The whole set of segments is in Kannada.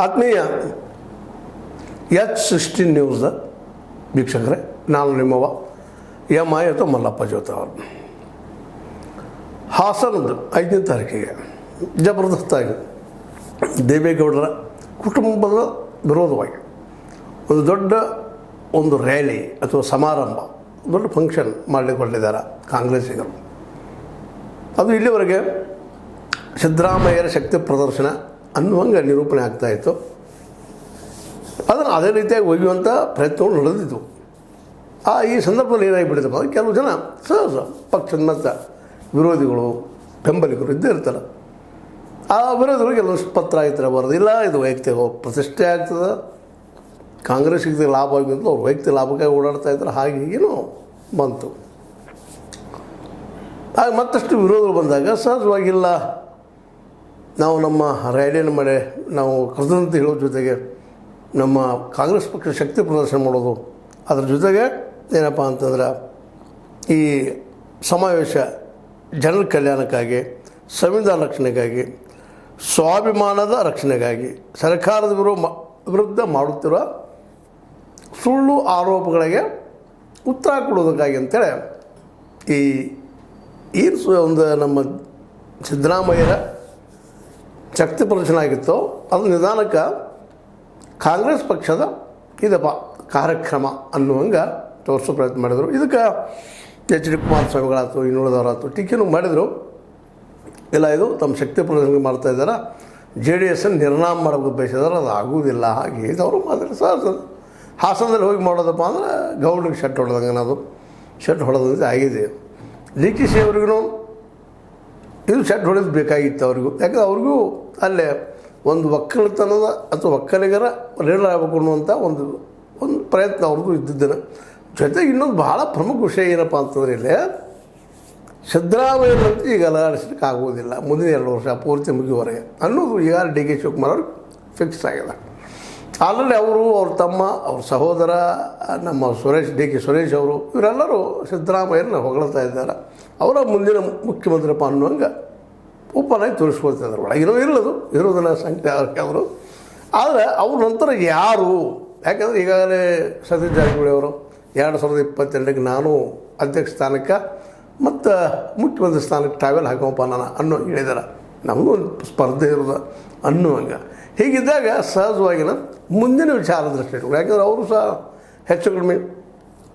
ಆತ್ಮೀಯ ಎಚ್ ಸಿಕ್ಸ್ಟೀನ್ ನ್ಯೂಸ್ದ ವೀಕ್ಷಕರೇ, ನಾನು ನಿಮ್ಮವ ಎಂ ಐ ಅಥವಾ ಮಲ್ಲಪ್ಪ ಜೋತ ಅವರು. ಹಾಸನದ ಐದನೇ ತಾರೀಕಿಗೆ ಜಬರ್ದಸ್ತಾಗಿ ದೇವೇಗೌಡರ ಕುಟುಂಬದ ವಿರೋಧವಾಗಿ ಒಂದು ದೊಡ್ಡ ಒಂದು ರ್ಯಾಲಿ ಅಥವಾ ಸಮಾರಂಭ, ದೊಡ್ಡ ಫಂಕ್ಷನ್ ಮಾಡಲಿಕ್ಕೆ ಕಾಂಗ್ರೆಸ್ಸಿಗರು. ಅದು ಇಲ್ಲಿವರೆಗೆ ಸಿದ್ದರಾಮಯ್ಯರ ಶಕ್ತಿ ಪ್ರದರ್ಶನ ಅನ್ನುವಂಗೆ ನಿರೂಪಣೆ ಆಗ್ತಾಯಿತ್ತು ಅದನ್ನು ಅದೇ ರೀತಿಯಾಗಿ ಒಯ್ಯುವಂಥ ಪ್ರಯತ್ನಗಳು ನಡೆದಿದ್ದವು ಆ ಈ ಸಂದರ್ಭದಲ್ಲಿ ಏನಾಗಿಬಿಡುತ್ತಪ್ಪ ಅಂದರೆ ಕೆಲವು ಜನ ಸಹಜ ಪಕ್ಷದ ಮತ್ತ ವಿರೋಧಿಗಳು, ಬೆಂಬಲಿಗರು ಇದ್ದೇ ಇರ್ತಾರೆ. ಆ ವಿರೋಧಿಗಳು ಕೆಲವು ಪತ್ರ ಆಯ್ತಾರೆ ಬರೋದಿಲ್ಲ ಇದು ವೈಯಕ್ತಿಕ ಪ್ರತಿಷ್ಠೆ ಆಗ್ತದೆ. ಕಾಂಗ್ರೆಸ್ಗೆ ಲಾಭ ಆಗಿದ್ದು ಅವ್ರು ವೈಯಕ್ತಿಕ ಲಾಭಕ್ಕಾಗಿ ಓಡಾಡ್ತಾ ಇದ್ದಾರೆ ಹಾಗೆ ಹೀಗೇನೋ ಬಂತು. ಆಗ ಮತ್ತಷ್ಟು ವಿರೋಧಗಳು ಬಂದಾಗ ಸಹಜವಾಗಿಲ್ಲ. ನಾವು ನಮ್ಮ ರ್ಯಾಲಿಯನ್ನು ಮಾಡಿ ನಾವು ಕೃತಜ್ಞತೆ ಹೇಳೋ ಜೊತೆಗೆ ನಮ್ಮ ಕಾಂಗ್ರೆಸ್ ಪಕ್ಷ ಶಕ್ತಿ ಪ್ರದರ್ಶನ ಮಾಡೋದು, ಅದ್ರ ಜೊತೆಗೆ ಏನಪ್ಪ ಅಂತಂದ್ರೆ ಈ ಸಮಾವೇಶ ಜನರ ಕಲ್ಯಾಣಕ್ಕಾಗಿ, ಸಂವಿಧಾನ ರಕ್ಷಣೆಗಾಗಿ, ಸ್ವಾಭಿಮಾನದ ರಕ್ಷಣೆಗಾಗಿ ಸರ್ಕಾರದ ವಿರೋ ವಿರುದ್ಧ ಮಾಡುತ್ತಿರುವ ಸುಳ್ಳು ಆರೋಪಗಳಿಗೆ ಉತ್ತರ ಕೊಡೋದಕ್ಕಾಗಿ ಅಂತೇಳಿ ಈ ಏನು ಒಂದು ನಮ್ಮ ಸಿದ್ದರಾಮಯ್ಯರ ಶಕ್ತಿ ಪ್ರದರ್ಶನ ಆಗಿತ್ತು. ಅದು ನಿಧಾನಕ್ಕೆ ಕಾಂಗ್ರೆಸ್ ಪಕ್ಷದ ಇದಪ್ಪ ಕಾರ್ಯಕ್ರಮ ಅನ್ನುವಂಗೆ ತೋರಿಸೋ ಪ್ರಯತ್ನ ಮಾಡಿದರು. ಇದಕ್ಕೆ ಎಚ್ ಡಿ ಕುಮಾರಸ್ವಾಮಿಗಳಾಯ್ತು, ಇನ್ನುಳಿದವರಾಯ್ತು, ಟೀಕೆನೂ ಮಾಡಿದರು. ಇಲ್ಲ, ಇದು ತಮ್ಮ ಶಕ್ತಿ ಪ್ರದರ್ಶನ ಮಾಡ್ತಾ ಇದ್ದಾರೆ? ಜೆ ಡಿ ಎಸ್ಸನ್ನು ನಿರ್ನಾಮ ಮಾಡೋಕ್ಕೆ ಬಯಸಿದಾರೆ ಅದು ಆಗುವುದಿಲ್ಲ. ಹಾಗೆ ಅವರು ಮಾತಾಡಿ ಸರ್, ಹಾಸನದಲ್ಲಿ ಹೋಗಿ ಮಾಡೋದಪ್ಪ ಅಂದರೆ ಗೌಡ್ರಿಗೆ ಶರ್ಟ್ ಹೊಡೆದಂಗೆ ಅನ್ನೋದು. ಶರ್ಟ್ ಹೊಡೆದಂತೆ ಆಗಿದೆ. ಡಿ ಕೆ ಸಿ ಅವ್ರಿಗೂ ಇದು ಶರ್ಟ್ ಹೊಡೆದು ಬೇಕಾಗಿತ್ತು ಅವ್ರಿಗೂ. ಯಾಕಂದ್ರೆ ಅವ್ರಿಗೂ ಅಲ್ಲೇ ಒಂದು ಒಕ್ಕಲತನದ ಅಥವಾ ಒಕ್ಕಲಿಗರ ಲೀಡರ್ ಆಗಬೇಕು ಅನ್ನುವಂಥ ಒಂದು ಒಂದು ಪ್ರಯತ್ನ ಅವ್ರಿಗೂ ಇದ್ದಿದ್ದೇನೆ. ಜೊತೆಗೆ ಇನ್ನೊಂದು ಭಾಳ ಪ್ರಮುಖ ವಿಷಯ ಏನಪ್ಪ ಅಂತಂದ್ರೆ ಇಲ್ಲಿ ಸಿದ್ದರಾಮಯ್ಯನಂತೂ ಈಗ ಅಲಗಾಡಿಸ್ಲಿಕ್ಕೆ ಆಗುವುದಿಲ್ಲ. ಮುಂದಿನ ಎರಡು ವರ್ಷ ಪೂರ್ತಿ ಮುಗಿಯುವವರೆಗೆ. ಅನ್ನೋದು ಈಗ ಡಿ ಕೆ ಶಿವಕುಮಾರ್ ಅವರು ಫಿಕ್ಸ್ ಆಗಿದೆ. ಆಲ್ರೆಡಿ ಅವರು, ಅವ್ರ ತಮ್ಮ, ಅವ್ರ ಸಹೋದರ, ನಮ್ಮ ಸುರೇಶ್, ಡಿ ಕೆ ಸುರೇಶ್ ಅವರು, ಇವರೆಲ್ಲರೂ ಸಿದ್ದರಾಮಯ್ಯನ ಹೊಗಳ್ತಾ ಇದ್ದಾರೆ. ಅವರ ಮುಂದಿನ ಮುಖ್ಯಮಂತ್ರಿಪ್ಪ ಅನ್ನುವಂಗೆ ಒಪ್ಪನಾಗಿ ತೋರಿಸ್ಕೊಳ್ತಿದ್ರು ಒಳಗಿರೋ ಇರೋದು ಇರೋದನ್ನ ಸಂಖ್ಯೆ ಅವರು ಆದರೆ ಅವ್ರ ನಂತರ ಯಾರು? ಯಾಕಂದರೆ ಈಗಾಗಲೇ ಸತೀಶ್ ಜಾರಕಿಹೊಳಿ ಅವರು ಎರಡು ಸಾವಿರದ ಇಪ್ಪತ್ತೆರಡಕ್ಕೆ ನಾನು ಅಧ್ಯಕ್ಷ ಸ್ಥಾನಕ್ಕೆ ಮತ್ತು ಮುಖ್ಯಮಂತ್ರಿ ಸ್ಥಾನಕ್ಕೆ ಟ್ರಾವೆಲ್ ಹಾಕೋಪ್ಪ ನಾನು ಅನ್ನೋ ಹೇಳಿದಾರೆ. ನಮಗೂ ಒಂದು ಸ್ಪರ್ಧೆ ಇರೋದು ಅನ್ನುವಂಗೆ. ಹೀಗಿದ್ದಾಗ ಸಹಜವಾಗಿನ ಮುಂದಿನ ವಿಚಾರ ದೃಷ್ಟಿ ಯಾಕಂದ್ರೆ ಅವರು ಸಹ ಹೆಚ್ಚು ಕಡಿಮೆ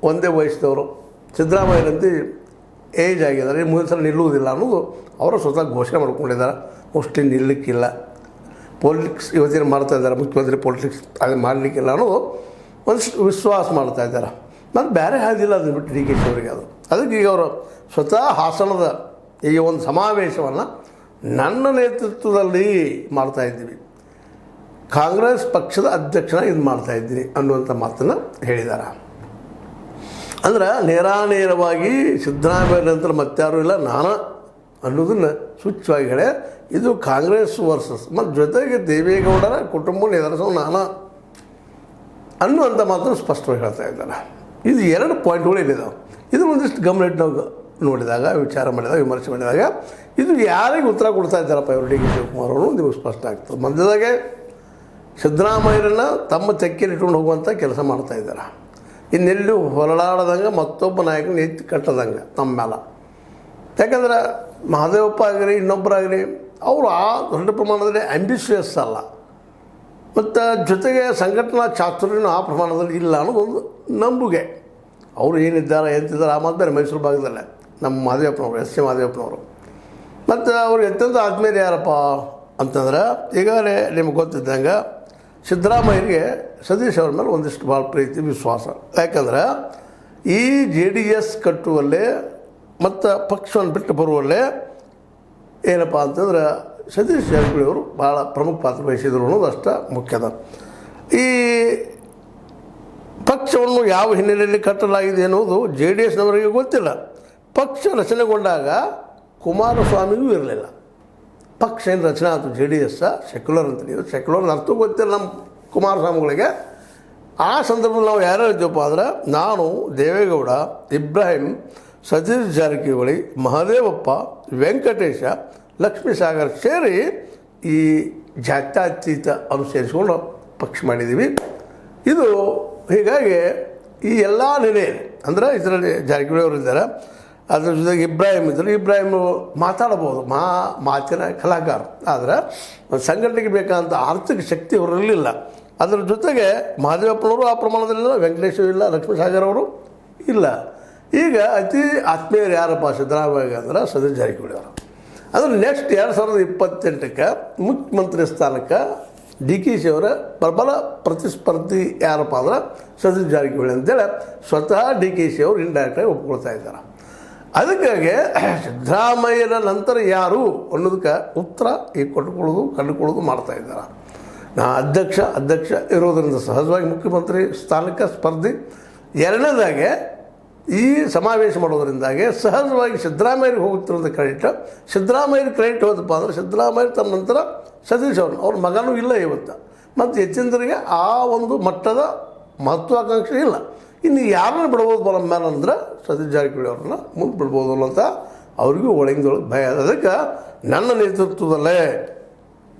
ಒಂದೇ ವಯಸ್ಸಿದವರು ಸಿದ್ದರಾಮಯ್ಯನಂತೆ ಏಜ್ ಆಗಿದ್ದಾರೆ ಮುಂದಿನ ಸಲ ನಿಲ್ಲುವುದಿಲ್ಲ ಅನ್ನೋದು ಅವರು ಸ್ವತಃ ಘೋಷಣೆ ಮಾಡ್ಕೊಂಡಿದ್ದಾರೆ. ಮೋಸ್ಟ್ಲಿ ನಿಲ್ಲಕ್ಕಿಲ್ಲ. ಪೊಲಿಟಿಕ್ಸ್ ಇವತ್ತಿನ ಮಾಡ್ತಾ ಇದ್ದಾರೆ, ಮುಖ್ಯಮಂತ್ರಿ ಪೊಲಿಟಿಕ್ಸ್ ಅದು ಮಾಡಲಿಕ್ಕಿಲ್ಲ ಅನ್ನೋದು ಒಂದಿಷ್ಟು ವಿಶ್ವಾಸ ಮಾಡ್ತಾ ಇದ್ದಾರೆ. ಮತ್ತು ಬೇರೆ ಹಾದಿಲ್ಲ ಅದನ್ನು ಬಿಟ್ಟು ಡಿ ಕೆ ಶಿ ಅವರಿಗೆ ಅದು. ಅದಕ್ಕೆ ಈಗ ಅವರು ಸ್ವತಃ ಹಾಸನದ ಈ ಒಂದು ಸಮಾವೇಶವನ್ನು ನನ್ನ ನೇತೃತ್ವದಲ್ಲಿ ಮಾಡ್ತಾ ಇದ್ದೀವಿ. ಕಾಂಗ್ರೆಸ್ ಪಕ್ಷದ ಅಧ್ಯಕ್ಷನ ಇದು ಮಾಡ್ತಾ ಇದ್ದೀನಿ ಅನ್ನುವಂಥ ಮಾತನ್ನು ಹೇಳಿದ್ದಾರೆ. ಅಂದ್ರೆ ನೇರಾನೇರವಾಗಿ ಸಿದ್ದರಾಮಯ್ಯ ನಂತರ ಮತ್ತಾರೂ ಇಲ್ಲ, ನಾನು ಅನ್ನೋದನ್ನ ಸೂಚ್ಯವಾಗಿ ಹೇಳಿ ಇದು ಕಾಂಗ್ರೆಸ್ ವರ್ಸಸ್ ಮತ್ತು ಜೊತೆಗೆ ದೇವೇಗೌಡರ ಕುಟುಂಬ ಎದುರಿಸೋ ನಾನು ಅನ್ನುವಂಥ ಮಾತ್ರ ಸ್ಪಷ್ಟವಾಗಿ ಹೇಳ್ತಾ ಇದ್ದಾರೆ. ಇದು ಎರಡು ಪಾಯಿಂಟ್ಗಳು ಏನಿದಾವೆ? ಇದು ಒಂದಿಷ್ಟು ಗಮನ ಇಟ್ಟು ನೋಡಿದಾಗ, ವಿಚಾರ ಮಾಡಿದಾಗ, ವಿಮರ್ಶೆ ಮಾಡಿದಾಗ, ಇದು ಯಾರಿಗೆ ಉತ್ತರ ಕೊಡ್ತಾ ಇದ್ದಾರಪ್ಪ ಇವರು ಡಿ ಕೆ ಶಿವಕುಮಾರ್ ಅವರು ನಿಮಗೆ ಸ್ಪಷ್ಟ ಆಗ್ತದೆ. ಮಧ್ಯದಾಗೆ ಸಿದ್ದರಾಮಯ್ಯರನ್ನು ತಮ್ಮ ತೆಕ್ಕೆಲಿಟ್ಕೊಂಡು ಹೋಗುವಂಥ ಕೆಲಸ ಮಾಡ್ತಾ ಇದ್ದಾರೆ. ಇನ್ನೆಲ್ಲೂ ಹೊರಳಾಡದಂಗೆ ಮತ್ತೊಬ್ಬ ನಾಯಕನ ಎತ್ತಿ ಕಟ್ಟದಂಗೆ ನಮ್ಮ ಮೇಲೆ ಯಾಕಂದ್ರೆ ಮಹಾದೇವಪ್ಪ ಆಗಲಿ ಇನ್ನೊಬ್ಬರಾಗಲಿ ಅವರು ಆ ದೊಡ್ಡ ಪ್ರಮಾಣದಲ್ಲಿ ಆಂಬಿಷಿಯಸ್ ಅಲ್ಲ. ಮತ್ತು ಜೊತೆಗೆ ಸಂಘಟನಾ ಚಾತುರ್ಯನೂ ಆ ಪ್ರಮಾಣದಲ್ಲಿ ಇಲ್ಲ ಅನ್ನೋದೊಂದು ನಂಬುಗೆ. ಅವರು ಏನಿದ್ದಾರೆ, ಎಂತಿದ್ದಾರೆ, ಆ ಮಾತು ಬೇರೆ ಮೈಸೂರು ಭಾಗದಲ್ಲೇ, ನಮ್ಮ ಮಹದೇವಪ್ಪನವರು, ಎಸ್ ಸಿ ಮಹದೇವಪ್ಪನವರು. ಮತ್ತು ಅವ್ರಿಗೆ ಅತ್ಯಂತ ಆದ್ಮೇಲೆ ಯಾರಪ್ಪ ಅಂತಂದ್ರೆ, ಈಗಾಗಲೇ ನಿಮ್ಗೆ ಗೊತ್ತಿದ್ದಂಗೆ ಸಿದ್ದರಾಮಯ್ಯರಿಗೆ ಸತೀಶ್ ಅವ್ರ ಮೇಲೆ ಒಂದಿಷ್ಟು ಭಾಳ ಪ್ರೀತಿ, ವಿಶ್ವಾಸ. ಯಾಕಂದ್ರೆ ಈ ಜೆ ಡಿ ಎಸ್ ಕಟ್ಟುವಲ್ಲೇ ಮತ್ತು ಪಕ್ಷವನ್ನು ಬಿಟ್ಟು ಬರುವಲ್ಲಿ ಏನಪ್ಪ ಅಂತಂದ್ರೆ ಸತೀಶ್ ಜಾರಕಿಹೊಳಿ ಅವರು ಭಾಳ ಪ್ರಮುಖ ಪಾತ್ರ ವಹಿಸಿದರು ಅನ್ನೋದು ಅಷ್ಟ ಮುಖ್ಯದ. ಈ ಪಕ್ಷವನ್ನು ಯಾವ ಹಿನ್ನೆಲೆಯಲ್ಲಿ ಕಟ್ಟಲಾಗಿದೆ ಎನ್ನುವುದು ಜೆ ಡಿ ಎಸ್ನವರಿಗೆ ಗೊತ್ತಿಲ್ಲ. ಪಕ್ಷ ರಚನೆಗೊಂಡಾಗ ಕುಮಾರಸ್ವಾಮಿಗೂ ಇರಲಿಲ್ಲ. ಪಕ್ಷ ಏನು ರಚನೆ ಆಯಿತು ಜೆ ಡಿ ಎಸ್ ಸೆಕ್ಯುಲರ್ ಅಂತ ನೀವು ಸೆಕ್ಯುಲರ್ ಅರ್ಥ ಗೊತ್ತಿಲ್ಲ ನಮ್ಮ ಕುಮಾರಸ್ವಾಮಿಗಳಿಗೆ. ಆ ಸಂದರ್ಭದಲ್ಲಿ ನಾವು ಯಾರು ಇದ್ದೀವಪ್ಪ ಅಂದ್ರೆ, ನಾನು ದೇವೇಗೌಡ, ಇಬ್ರಾಹಿಂ, ಸತೀಶ್ ಜಾರಕಿಹೊಳಿ, ಮಹದೇವಪ್ಪ, ವೆಂಕಟೇಶ ಲಕ್ಷ್ಮೀ ಸಾಗರ್ ಸೇರಿ ಈ ಜಾತ್ಯತೀತ ಅನುಸರಿಸಿಕೊಂಡು ಪಕ್ಷ ಮಾಡಿದ್ದೀವಿ. ಇದು ಹೀಗಾಗಿ ಈ ಎಲ್ಲ ನೆಲೆಯಲ್ಲಿ, ಅಂದರೆ ಇದರಲ್ಲಿ ಜಾರಕಿಹೊಳಿ ಅವರು ಇದ್ದಾರೆ ಅದ್ರ ಜೊತೆಗೆ ಇಬ್ರಾಹಿಂ ಇದ್ದರು ಇಬ್ರಾಹಿಂ ಮಾತಾಡಬಹುದು, ಮಾ, ಮಾತಿನ ಕಲಾಕಾರ. ಆದರೆ ಸಂಘಟನೆಗೆ ಬೇಕಾದಂಥ ಆರ್ಥಿಕ ಶಕ್ತಿ ಅವರಲ್ಲಿಲ್ಲ ಅದರ ಜೊತೆಗೆ ಮಹದೇವಪ್ಪನವರು ಆ ಪ್ರಮಾಣದಲ್ಲಿಲ್ಲ ವೆಂಕಟೇಶ್ವರ ಇಲ್ಲ, ಲಕ್ಷ್ಮೀಸಾಗರ್ ಅವರು ಇಲ್ಲ. ಈಗ ಅತಿ ಆತ್ಮೀಯರು ಯಾರಪ್ಪ ಸಿದ್ದರಾಮಯ್ಯ ಅಂದ್ರೆ ಸತೀಶ್ ಜಾರಕಿಹೊಳಿ ಅವರು. ಅಂದ್ರೆ ನೆಕ್ಸ್ಟ್ ಎರಡು ಸಾವಿರದ ಇಪ್ಪತ್ತೆಂಟಕ್ಕೆ ಮುಖ್ಯಮಂತ್ರಿ ಸ್ಥಾನಕ್ಕೆ ಡಿ ಕೆ ಶಿ ಅವರ ಪ್ರಬಲ ಪ್ರತಿಸ್ಪರ್ಧಿ ಯಾರಪ್ಪ ಅಂದ್ರೆ ಸತೀಶ್ ಜಾರಕಿಹೊಳಿ ಅಂತೇಳಿ ಸ್ವತಃ ಡಿ ಕೆ ಶಿ ಅವರು ಇಂಡೈರೆಕ್ಟಾಗಿ ಒಪ್ಕೊಳ್ತಾ ಇದ್ದಾರೆ. ಅದಕ್ಕಾಗಿ ಸಿದ್ದರಾಮಯ್ಯನ ನಂತರ ಯಾರು ಅನ್ನೋದಕ್ಕೆ ಉತ್ತರ ಈ ಕೊಟ್ಟುಕೊಳ್ಳೋದು, ಕಂಡುಕೊಳ್ಳೋದು ಮಾಡ್ತಾ ಇದ್ದಾರೆ. ನಾ ಅಧ್ಯಕ್ಷ ಅಧ್ಯಕ್ಷ ಇರೋದರಿಂದ ಸಹಜವಾಗಿ ಮುಖ್ಯಮಂತ್ರಿ ಸ್ಥಾನಕ್ಕೆ ಸ್ಪರ್ಧಿ. ಎರಡನೇದಾಗೆ ಈ ಸಮಾವೇಶ ಮಾಡೋದರಿಂದಾಗೆ ಸಹಜವಾಗಿ ಸಿದ್ದರಾಮಯ್ಯರಿಗೆ ಹೋಗುತ್ತಿರೋದು ಕ್ರೆಡಿಟ್ ಸಿದ್ದರಾಮಯ್ಯ ಕ್ರೆಡಿಟ್ ಹೋದಪ್ಪ ಅಂದರೆ ಸಿದ್ದರಾಮಯ್ಯ ತಮ್ಮ ನಂತರ ಸತೀಶ್ ಅವ್ರನ್ನ, ಅವ್ರ ಮಗನೂ ಇಲ್ಲ ಇವತ್ತು. ಮತ್ತು ಹೆಚ್ಚಿನದ್ರಿಗೆ ಆ ಒಂದು ಮಟ್ಟದ ಮಹತ್ವಾಕಾಂಕ್ಷೆ ಇಲ್ಲ. ಇನ್ನು ಯಾರನ್ನ ಬಿಡ್ಬೋದು ಬಲ ಮೇಲೆ ಅಂದ್ರೆ ಸತೀಶ್ ಜಾರಕಿಹೊಳಿ ಅವ್ರನ್ನ ಮುಂದೆ ಬಿಡ್ಬೋದು ಅನ್ನೋಂಥ ಅವ್ರಿಗೂ ಒಳಗಿಂದೊಳಗೆ ಭಯ ಅದ. ಅದಕ್ಕೆ ನನ್ನ ನೇತೃತ್ವದಲ್ಲೇ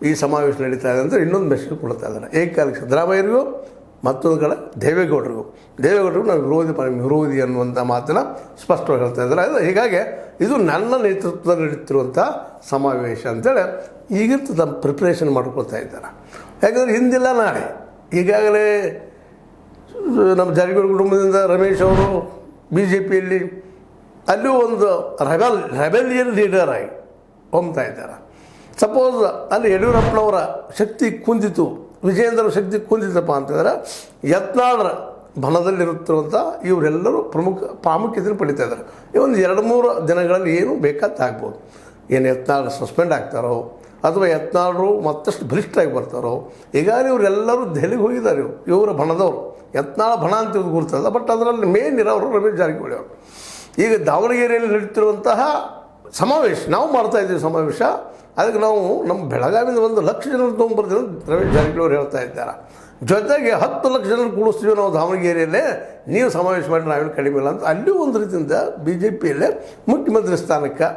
ಈ ಸಮಾವೇಶ ನಡೀತಾ ಇದೆ ಅಂತ ಇನ್ನೊಂದು ಮೆಸೇಜ್ ಕೊಡ್ತಾ ಇದ್ದಾರೆ. ಏಕಕಾಲಕ್ಕೆ ಸಿದ್ದರಾಮಯ್ಯರಿಗೂ, ಮತ್ತೊಂದು ಕಡೆ ದೇವೇಗೌಡರಿಗೂ. ದೇವೇಗೌಡರಿಗೂ ನಾವು ವಿರೋಧಿ ಪರ, ವಿರೋಧಿ ಅನ್ನುವಂಥ ಮಾತನ್ನು ಸ್ಪಷ್ಟವಾಗಿ ಹೇಳ್ತಾ ಇದ್ದಾರೆ. ಅದು ಹೀಗಾಗಿ ಇದು ನನ್ನ ನೇತೃತ್ವದಲ್ಲಿ ನಡೀತಿರುವಂಥ ಸಮಾವೇಶ ಅಂತೇಳಿ ಈಗಿಂತ ತಮ್ಮ ಪ್ರಿಪ್ರೇಷನ್ ಮಾಡ್ಕೊಳ್ತಾ ಇದ್ದಾರೆ. ಯಾಕಂದರೆ ಹಿಂದಿಲ್ಲ ನಾಳೆ. ಈಗಾಗಲೇ ನಮ್ಮ ಜಾರಕಿಹೊಳಿ ಕುಟುಂಬದಿಂದ ರಮೇಶ್ ಅವರು ಬಿ ಜೆ ಪಿಯಲ್ಲಿ ಅಲ್ಲೂ ಒಂದು ರೆಬೆಲ್, ರೆಬೆಲಿಯನ್ ಲೀಡರ್ ಆಗಿ ಹೊಮ್ತಾ ಇದ್ದಾರೆ. ಸಪೋಸ್ ಅಲ್ಲಿ ಯಡಿಯೂರಪ್ಪನವರ ಶಕ್ತಿ ಕುಂದಿತು ವಿಜಯೇಂದ್ರ ಶಕ್ತಿ ಕುಂದಿತಪ್ಪ ಅಂತಂದರೆ ಯತ್ನಾಳರ ಬಣದಲ್ಲಿರುತ್ತಿರುವಂಥ ಇವರೆಲ್ಲರೂ ಪ್ರಮುಖ ಪ್ರಾಮುಖ್ಯತೆಯನ್ನು ಪಡಿತಾ ಇದ್ದಾರೆ. ಈ ಒಂದು ಎರಡು ಮೂರು ದಿನಗಳಲ್ಲಿ ಏನು ಬೇಕಾದ ಆಗ್ಬೋದು. ಏನು ಯತ್ನಾಳ್ ಸಸ್ಪೆಂಡ್ ಆಗ್ತಾರೋ ಅಥವಾ ಯತ್ನಾಳರು ಮತ್ತಷ್ಟು ಬಲಿಷ್ಠರಾಗಿ ಬರ್ತಾರೋ ಈಗಾಗಲೇ ಇವರೆಲ್ಲರೂ ದೆಹಲಿಗೆ ಹೋಗಿದ್ದಾರೆ ಇವರು. ಇವರ ಬಣದವರು. ಯತ್ನಾಳ ಬಣ ಅಂತ ಇವ್ರು ಗುರ್ತದ ಬಟ್ ಅದರಲ್ಲಿ ಮೇನ್ ಇರೋರು ರಮೇಶ್ ಜಾರಕಿಹೊಳಿ ಅವರು. ಈಗ ದಾವಣಗೆರೆಯಲ್ಲಿ ನಡೀತಿರುವಂತಹ ಸಮಾವೇಶ, ನಾವು ಮಾಡ್ತಾ ಇದ್ದೀವಿ ಸಮಾವೇಶ, ಅದಕ್ಕೆ ನಾವು ನಮ್ಮ ಬೆಳಗಾವಿಯಿಂದ ಒಂದು ಲಕ್ಷ ಜನರು ತೊಗೊಂಬರ್ತೀವಿ ಅಂತ ರಮೇಶ್ ಜಾರಕಿಹೊಳಿ ಅವರು ಹೇಳ್ತಾ ಇದ್ದಾರೆ. ಜೊತೆಗೆ ಹತ್ತು ಲಕ್ಷ ಜನ ಕೂಡಿಸ್ತೀವಿ ನಾವು ದಾವಣಗೆರೆಯಲ್ಲೇ, ನೀವು ಸಮಾವೇಶ ಮಾಡಿ ನಾವೇನು ಕಡಿಮೆ ಇಲ್ಲ ಅಂತ. ಅಲ್ಲಿಯೂ ಒಂದು ರೀತಿಯಿಂದ ಬಿ ಜೆ ಪಿಯಲ್ಲೇ ಮುಖ್ಯಮಂತ್ರಿ ಸ್ಥಾನಕ್ಕೆ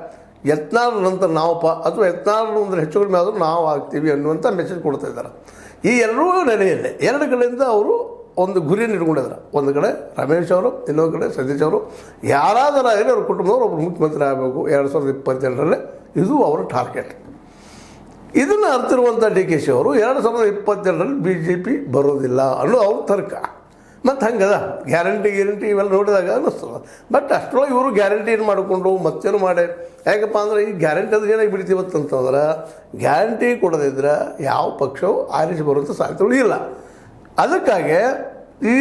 ಯತ್ನಾಳ್ ನಂತರ ಪ, ಅಥವಾ ಯತ್ನಾಳ್ ಅಂದರೆ ಹೆಚ್ಚು ಕಡಿಮೆ ಆದರೂ ನಾವು ಆಗ್ತೀವಿ ಅನ್ನುವಂಥ ಮೆಸೇಜ್ ಕೊಡ್ತಾ ಇದ್ದಾರೆ. ಈ ಎರಡೂ ನೆಲೆಯಲ್ಲೇ, ಎರಡು ಕಡೆಯಿಂದ ಅವರು ಒಂದು ಗುರಿಯನ್ನು ಇಟ್ಕೊಂಡಿದ್ದಾರೆ ಒಂದು ಕಡೆ ರಮೇಶ್ ಅವರು, ಇನ್ನೊಂದು ಕಡೆ ಸತೀಶ್ ಅವರು. ಯಾರಾದರೂ ಯಾರಾದರಾಗಲಿ ಅವ್ರ ಕುಟುಂಬದವರು ಒಬ್ಬರು ಮುಖ್ಯಮಂತ್ರಿ ಆಗಬೇಕು. ಎರಡು ಸಾವಿರದ ಇಪ್ಪತ್ತೆರಡರಲ್ಲಿ ಇದು ಅವರ ಟಾರ್ಗೆಟ್ ಇದನ್ನು ಅರ್ಥಿರುವಂಥ ಡಿ ಕೆ ಶಿ ಅವರು ಎರಡು ಸಾವಿರದ ಇಪ್ಪತ್ತೆರಡರಲ್ಲಿ ಬಿ ಜೆ ಪಿ ಬರೋದಿಲ್ಲ ಅನ್ನೋ ಅವ್ರ ತರ್ಕ. ಮತ್ತು ಹಂಗದ? ಗ್ಯಾರಂಟಿ ಗ್ಯಾರಂಟಿ ಇವೆಲ್ಲ ನೋಡಿದಾಗ ಅನ್ನಿಸ್ತದೆ ಬಟ್ ಅಷ್ಟರೊಳಗೆ ಇವರು ಗ್ಯಾರಂಟಿ ಏನು ಮಾಡಿಕೊಂಡು ಮತ್ತೇನು ಮಾಡಿ ಯಾಕಪ್ಪ ಅಂದ್ರೆ ಈ ಗ್ಯಾರಂಟಿ ಅದು ಏನಾಗಿ ಬಿಡ್ತೀವತ್ತಂತಂದ್ರೆ ಗ್ಯಾರಂಟಿ ಕೊಡದಿದ್ರೆ ಯಾವ ಪಕ್ಷವು ಆರಿಸಿ ಬರುವಂಥ ಸಾಧ್ಯತೆಗಳು ಇಲ್ಲ. ಅದಕ್ಕಾಗಿ ಈ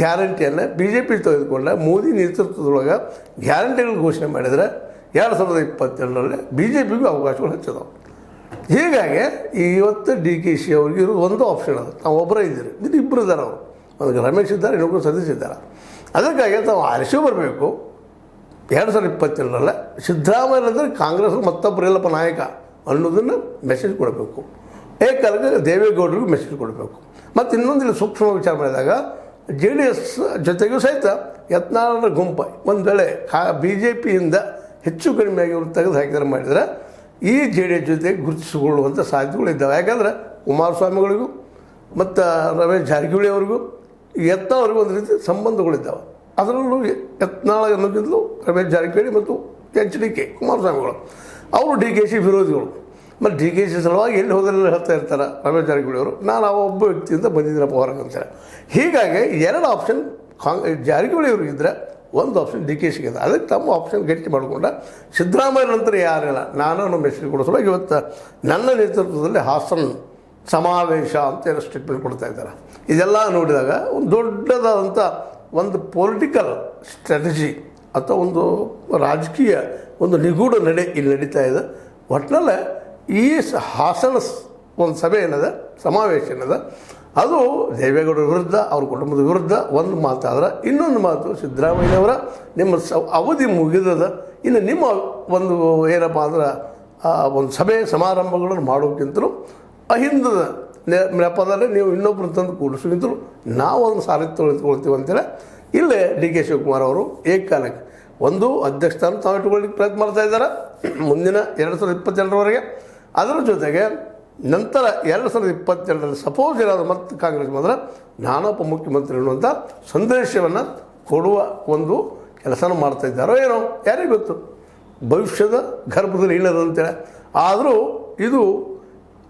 ಗ್ಯಾರಂಟಿಯನ್ನು ಬಿ ಜೆ ಪಿ ತೆಗೆದುಕೊಂಡ ಮೋದಿ ನೇತೃತ್ವದೊಳಗೆ ಗ್ಯಾರಂಟಿಗಳು ಘೋಷಣೆ ಮಾಡಿದರೆ ಎರಡು ಸಾವಿರದ ಇಪ್ಪತ್ತೆರಡರಲ್ಲಿ ಬಿ ಜೆ ಪಿಗೂ ಅವಕಾಶಗಳು ಹೆಚ್ಚಿದವು. ಹೀಗಾಗಿ ಇವತ್ತು ಡಿ ಕೆ ಶಿ ಅವ್ರಿಗೆ ಇರೋದು ಒಂದು ಆಪ್ಷನ್ ಅದು. ನಾವು ಒಬ್ಬರೇ ಇದ್ದೀರಿ. ಇದು ಇಬ್ಬರು ಇದ್ದಾರೆ ಅವರು. ಒಂದು ರಮೇಶ್ ಇದ್ದಾರೆ ಇನ್ನೊಬ್ಬರು ಸತೀಶ್ ಇದ್ದಾರೆ ಅದಕ್ಕಾಗಿ ತಾವು ಅರಿಶು ಬರಬೇಕು. ಎರಡು ಸಾವಿರದ ಇಪ್ಪತ್ತೆರಡರಲ್ಲೇ ಸಿದ್ದರಾಮಯ್ಯ ಅಂದರೆ ಕಾಂಗ್ರೆಸ್ ಮತ್ತೊಬ್ಬರು ಇಲ್ಲಪ್ಪ ನಾಯಕ ಅನ್ನೋದನ್ನು ಮೆಸೇಜ್ ಕೊಡಬೇಕು. ಏಕಾಲಕ್ಕೆ ದೇವೇಗೌಡರಿಗೂ ಮೆಸೇಜ್ ಕೊಡಬೇಕು. ಮತ್ತು ಇನ್ನೊಂದು ಇಲ್ಲಿ ಸೂಕ್ಷ್ಮ ವಿಚಾರ ಮಾಡಿದಾಗ ಜೆ ಡಿ ಎಸ್ ಜೊತೆಗೂ ಸಹಿತ ಯತ್ನಾಳರ ಗುಂಪು ಒಂದು ವೇಳೆ ಕಾ ಬಿ ಜೆ ಪಿಯಿಂದ ಹೆಚ್ಚು ಕಡಿಮೆಯಾಗಿ ಅವರು ತೆಗೆದು ಹಾಕಿದರೆ ಮಾಡಿದರೆ, ಈ ಜೆ ಡಿ ಎಸ್ ಜೊತೆ ಗುರುತಿಸಿಕೊಳ್ಳುವಂಥ ಸಾಧ್ಯತೆಗಳು ಇದ್ದಾವೆ. ಯಾಕಂದರೆ ಕುಮಾರಸ್ವಾಮಿಗಳಿಗೂ, ಮತ್ತು ರಮೇಶ್ ಜಾರಕಿಹೊಳಿ ಅವರಿಗೂ ಯತ್ನಾಳವ್ರಿಗೂ ಒಂದು ರೀತಿ ಸಂಬಂಧಗಳಿದ್ದಾವೆ. ಅದರಲ್ಲೂ ಯತ್ನಾಳ ಅನ್ನೋದ್ರಿಂದಲೂ ರಮೇಶ್ ಜಾರಕಿಹೊಳಿ ಮತ್ತು ಎಚ್ ಡಿ ಕೆ ಕುಮಾರಸ್ವಾಮಿಗಳು. ಅವರು ಡಿ ಕೆ ಸಿ ವಿರೋಧಿಗಳು. ಮತ್ತು ಡಿ ಕೆ ಸಿ ಸಲುವಾಗಿ ಎಲ್ಲಿ ಹೋದರೆಲ್ಲ ಹೇಳ್ತಾ ಇರ್ತಾರೆ ರಮೇಶ್ ಜಾರಕಿಹೊಳಿ ಅವರು. ನಾನು ಆ ಒಬ್ಬ ವ್ಯಕ್ತಿಯಿಂದ ಬಂದಿದ್ದೀನಪ್ಪ ಹೊರಗೆ ಅಂತಾರೆ. ಹೀಗಾಗಿ ಎರಡು ಆಪ್ಷನ್ ಕಾಂಗ್ ಜಾರಕಿಹೊಳಿ ಇದ್ದರೆ ಒಂದು ಆಪ್ಷನ್ ಡಿ ಕೆ ಸಿಗಿದೆ ಅದಕ್ಕೆ ತಮ್ಮ ಆಪ್ಷನ್ ಗಟ್ಟಿ ಮಾಡಿಕೊಂಡ ಸಿದ್ದರಾಮಯ್ಯ ನಂತರ ಯಾರಿಲ್ಲ ನಾನು ನಮ್ಮ ಮೆಸೇಜ್ ಕೊಡಿಸಲು ಇವತ್ತು ನನ್ನ ನೇತೃತ್ವದಲ್ಲಿ ಹಾಸನ್ ಸಮಾವೇಶ ಅಂತ ಏನೋ ಸ್ಟೇಟ್ಮೆಂಟ್ ಕೊಡ್ತಾ ಇದ್ದಾರೆ. ಇದೆಲ್ಲ ನೋಡಿದಾಗ ಒಂದು ದೊಡ್ಡದಾದಂಥ ಒಂದು ಪೊಲಿಟಿಕಲ್ ಸ್ಟ್ರಾಟಜಿ ಅಥವಾ ಒಂದು ರಾಜಕೀಯ ಒಂದು ನಿಗೂಢ ನಡೆ ಇಲ್ಲಿ ನಡೀತಾ ಇದೆ. ಒಟ್ಟಿನಲ್ಲೇ ಈ ಹಾಸನ ಒಂದು ಸಭೆ ಏನದ? ಸಮಾವೇಶ ಏನಿದೆ? ಅದು ದೇವೇಗೌಡರ ವಿರುದ್ಧ, ಅವ್ರ ಕುಟುಂಬದ ವಿರುದ್ಧ ಒಂದು ಮಾತಾದ್ರೆ ಇನ್ನೊಂದು ಮಾತು ಸಿದ್ದರಾಮಯ್ಯನವರ. ನಿಮ್ಮ ಸ ಅವಧಿ ಮುಗಿದದ. ಇನ್ನು ನಿಮ್ಮ ಒಂದು ಏನಪ್ಪ ಅಂದ್ರೆ ಒಂದು ಸಭೆ ಸಮಾರಂಭಗಳನ್ನು ಮಾಡೋಕ್ಕಿಂತಲೂ ಅಹಿಂದದ ನೆಪದಲ್ಲಿ ನೀವು ಇನ್ನೊಬ್ಬರು ತಂದು ಕೂಡಿಸೋಕ್ಕಿಂತಲೂ ನಾವು ಅದನ್ನು ಸಾರಿ ತೊಳೆದುಕೊಳ್ತೀವಿ ಅಂತೇಳಿ ಇಲ್ಲೇ ಡಿ ಕೆ ಶಿವಕುಮಾರ್ ಅವರು ಏಕಕಾಲಕ್ಕೆ ಒಂದು ಅಧ್ಯಕ್ಷ ಸ್ಥಾನ ತಾವು ಇಟ್ಕೊಳ್ಳಿಕ್ಕೆ ಪ್ರಯತ್ನ ಮಾಡ್ತಾ ಇದ್ದಾರೆ. ಮುಂದಿನ ಎರಡು ಸಾವಿರದ ಇಪ್ಪತ್ತೆರಡರವರೆಗೆ. ಅದರ ಜೊತೆಗೆ ನಂತರ ಎರಡು ಸಾವಿರದ ಇಪ್ಪತ್ತೆರಡರಲ್ಲಿ ಸಪೋಸ್ ಏನಾದರೂ ಮತ್ತೆ ಕಾಂಗ್ರೆಸ್ ಬಂದರೆ ನಾನೊಬ್ಬ ಮುಖ್ಯಮಂತ್ರಿ ಅನ್ನುವಂಥ ಸಂದೇಶವನ್ನು ಕೊಡುವ ಒಂದು ಕೆಲಸನ ಮಾಡ್ತಾ ಇದ್ದಾರೋ ಏನೋ, ಯಾರಿಗೆ ಗೊತ್ತು? ಭವಿಷ್ಯದ ಗರ್ಭದಲ್ಲಿ ಇಲ್ಲದಂತೇಳಿ ಆದರೂ ಇದು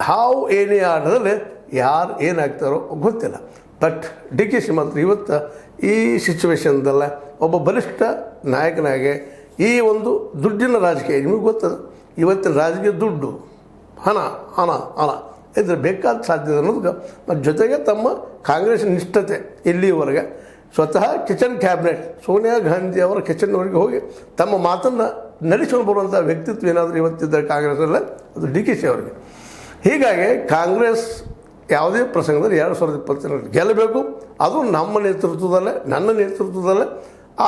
ಹಾವು ಏನೇ ಆಟದಲ್ಲಿ ಯಾರು ಏನಾಗ್ತಾರೋ ಗೊತ್ತಿಲ್ಲ. ಬಟ್ ಡಿ ಕೆ ಶಿ ಮಾತ್ರ ಇವತ್ತು ಈ ಸಿಚುವೇಶನ್ದಲ್ಲ ಒಬ್ಬ ಬಲಿಷ್ಠ ನಾಯಕನಾಗೆ ಈ ಒಂದು ದುಡ್ಡಿನ ರಾಜಕೀಯ, ನಿಮಗೆ ಗೊತ್ತದ? ಇವತ್ತಿನ ರಾಜಕೀಯ ದುಡ್ಡು, ಹಣ ಹಣ ಹಣ, ಇದ್ರೆ ಬೇಕಾದ ಸಾಧ್ಯತೆ ಅನ್ನೋದಕ್ಕೆ ಮತ್ತು ಜೊತೆಗೆ ತಮ್ಮ ಕಾಂಗ್ರೆಸ್ ನಿಷ್ಠತೆ ಇಲ್ಲಿಯವರೆಗೆ ಸ್ವತಃ ಕಿಚನ್ ಕ್ಯಾಬಿನೆಟ್, ಸೋನಿಯಾ ಗಾಂಧಿ ಅವರ ಕಿಚನ್ವರೆಗೆ ಹೋಗಿ ತಮ್ಮ ಮಾತನ್ನು ನಡೆಸಿಕೊಂಡು ಬರುವಂಥ ವ್ಯಕ್ತಿತ್ವ ಏನಾದರೂ ಇವತ್ತಿದ್ದರೆ ಕಾಂಗ್ರೆಸಲ್ಲ ಅದು ಡಿ ಕೆ ಶಿ ಅವರಿಗೆ. ಹೀಗಾಗಿ ಕಾಂಗ್ರೆಸ್ ಯಾವುದೇ ಪ್ರಸಂಗದಲ್ಲಿ ಎರಡು ಸಾವಿರದ ಇಪ್ಪತ್ತೆರಡು ಗೆಲ್ಲಬೇಕು. ಅದು ನಮ್ಮ ನೇತೃತ್ವದಲ್ಲೇ, ನನ್ನ ನೇತೃತ್ವದಲ್ಲೇ.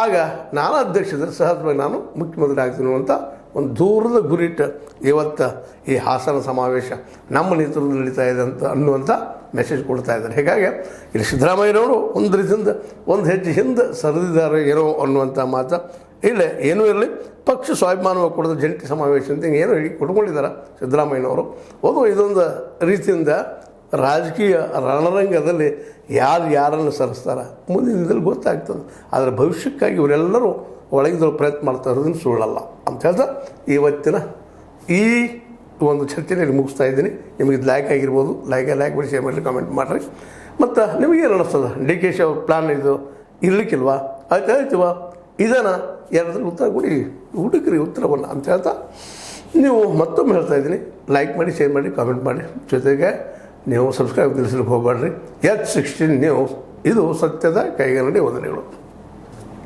ಆಗ ನಾನು ಅಧ್ಯಕ್ಷದಲ್ಲಿ ಸಹಜವಾಗಿ ನಾನು ಮುಖ್ಯಮಂತ್ರಿ ಆಗ್ತೀನಿ ಅಂತ ಒಂದು ದೂರದ ಗುರಿಟ್ಟು ಇವತ್ತು ಈ ಹಾಸನ ಸಮಾವೇಶ ನಮ್ಮ ನೇತೃತ್ವದಲ್ಲಿ ನಡೀತಾ ಇದೆ ಅಂತ ಅನ್ನುವಂಥ ಮೆಸೇಜ್ ಕೊಡ್ತಾ ಇದ್ದಾರೆ. ಹೀಗಾಗಿ ಇಲ್ಲಿ ಸಿದ್ದರಾಮಯ್ಯನವರು ಒಂದು ರೀತಿಯಿಂದ ಒಂದು ಹೆಜ್ಜೆ ಹಿಂದೆ ಸರಿದಿದ್ದಾರೆ ಏನೋ ಅನ್ನುವಂಥ ಮಾತು ಇಲ್ಲ, ಏನೂ ಇರಲಿ. ಪಕ್ಷ ಸ್ವಾಭಿಮಾನವಾಗಿ ಕೊಡೋದು ಜಂಟಿ ಸಮಾವೇಶ ಅಂತ ಏನು ಹೇಳಿ ಕೊಟ್ಕೊಂಡಿದ್ದಾರೆ ಸಿದ್ದರಾಮಯ್ಯನವರು. ಅದು ಇದೊಂದು ರೀತಿಯಿಂದ ರಾಜಕೀಯ ರಣರಂಗದಲ್ಲಿ ಯಾರು ಯಾರನ್ನು ಸರಿಸ್ತಾರೆ? ಮುಂದಿನ ದಿನದಲ್ಲಿ ಗೊತ್ತಾಗ್ತದೆ. ಆದರೆ ಭವಿಷ್ಯಕ್ಕಾಗಿ ಇವರೆಲ್ಲರೂ ಒಳಗಿದ್ರು ಪ್ರಯತ್ನ ಮಾಡ್ತಾ ಇರೋದನ್ನು ಸುಳ್ಳಲ್ಲ ಅಂತ ಹೇಳ್ತಾ ಇವತ್ತಿನ ಈ ಒಂದು ಚರ್ಚೆಯಲ್ಲಿ ಮುಗಿಸ್ತಾ ಇದ್ದೀನಿ. ನಿಮಗೆ ಲೈಕ್ ಆಗಿರ್ಬೋದು. ಲೈಕ್ ಲೈಕ್ ಮಾಡಿ ಶೇರ್ ಮಾಡಿ ಕಮೆಂಟ್ ಮಾಡಿರಿ. ಮತ್ತು ನಿಮಗೇನು ಅನ್ನಿಸ್ತದೆ ಡಿ ಕೆ ಶಿ ಪ್ಲಾನ್ ಇದು ಇರಲಿಕ್ಕಿಲ್ವಾ? ಆಯ್ತು ಆಯ್ತವ ಇದನ್ನು ಯಾರಾದರೂ ಉತ್ತರ ಕೊಡಿ. ಹುಡುಕ್ರಿ ಉತ್ತರವನ್ನು ಅಂತ ಹೇಳ್ತಾ ನೀವು ಮತ್ತೊಮ್ಮೆ ಹೇಳ್ತಾ ಇದ್ದೀನಿ. ಲೈಕ್ ಮಾಡಿ ಶೇರ್ ಮಾಡಿ ಕಾಮೆಂಟ್ ಮಾಡಿ. ಜೊತೆಗೆ ನೀವು ಸಬ್ಸ್ಕ್ರೈಬ್ ತಿಳಿಸ್ಲಿಕ್ಕೆ ಹೋಗಬೇಡ್ರಿ. ಎಚ್ ಸಿಕ್ಸ್ಟೀನ್ ನ್ಯೂಸ್ ಇದು ಸತ್ಯದ ಕೈಗನ್ನಡಿ ವಂದನೆಗಳು.